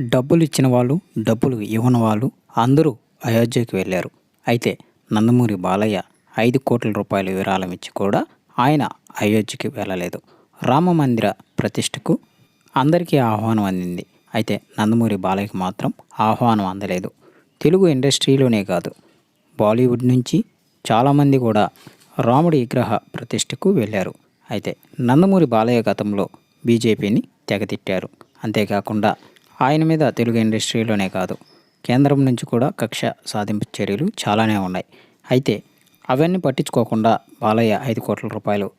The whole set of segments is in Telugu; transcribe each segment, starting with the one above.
డబ్బులు ఇచ్చిన వాళ్ళు డబ్బులు ఇవ్వని వాళ్ళు అందరూ అయోధ్యకి వెళ్ళారు. అయితే నందమూరి బాలయ్య ఐదు కోట్ల రూపాయల విరాళం ఇచ్చి కూడా ఆయన అయోధ్యకి వెళ్ళలేదు. రామ మందిర ప్రతిష్టకు అందరికీ ఆహ్వానం అందింది. అయితే నందమూరి బాలయ్యకి మాత్రం ఆహ్వానం అందలేదు. తెలుగు ఇండస్ట్రీలోనే కాదు బాలీవుడ్ నుంచి చాలామంది కూడా రాముడి విగ్రహ ప్రతిష్టకు వెళ్ళారు. అయితే నందమూరి బాలయ్య గతంలో బీజేపీని తెగతిట్టారు. అంతేకాకుండా ఆయన మీద తెలుగు ఇండస్ట్రీలోనే కాదు కేంద్రం నుంచి కూడా కక్ష సాధింపు చర్యలు చాలానే ఉన్నాయి. అయితే అవన్నీ పట్టించుకోకుండా బాలయ్య ఐదు కోట్ల రూపాయలు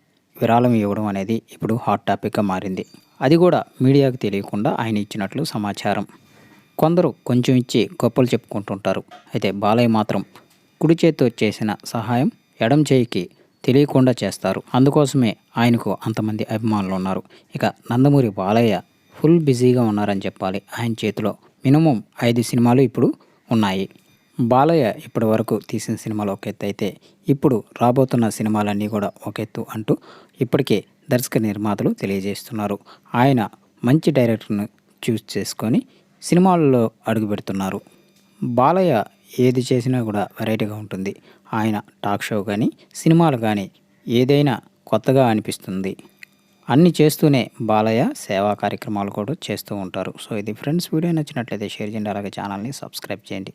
విరాళం ఇవ్వడం అనేది ఇప్పుడు హాట్ టాపిక్గా మారింది. అది కూడా మీడియాకు తెలియకుండా ఆయన ఇచ్చినట్లు సమాచారం. కొందరు కొంచెం ఇచ్చి గొప్పలు చెప్పుకుంటుంటారు. అయితే బాలయ్య మాత్రం కుడి చేతితో చేసిన సహాయం ఎడం చేయికి తెలియకుండా చేస్తారు. అందుకోసమే ఆయనకు అంతమంది అభిమానులు ఉన్నారు. ఇక నందమూరి బాలయ్య ఫుల్ బిజీగా ఉన్నారని చెప్పాలి ఆయన చేతిలో. మినిమం ఐదు సినిమాలు ఇప్పుడు ఉన్నాయి. బాలయ్య ఇప్పటి వరకు తీసిన సినిమాలు ఒక ఎత్తు అయితే ఇప్పుడు రాబోతున్న సినిమాలన్నీ కూడా ఒక ఎత్తు అంటూ ఇప్పటికే దర్శక నిర్మాతలు తెలియజేస్తున్నారు. ఆయన మంచి డైరెక్టర్ను చూస్ చేసుకొని సినిమాల్లో అడుగుపెడుతున్నారు బాలయ్య ఏది చేసినా కూడా వెరైటీగా ఉంటుంది. ఆయన టాక్ షో కానీ సినిమాలు కానీ ఏదైనా కొత్తగా అనిపిస్తుంది. అన్నీ చేస్తూనే బాలయ్య సేవా కార్యక్రమాలు కూడా చేస్తూ ఉంటారు. సో ఇది ఫ్రెండ్స్ వీడియో నచ్చినట్లయితే షేర్ చేయండి. అలాగే ఛానల్ని సబ్స్క్రైబ్ చేయండి.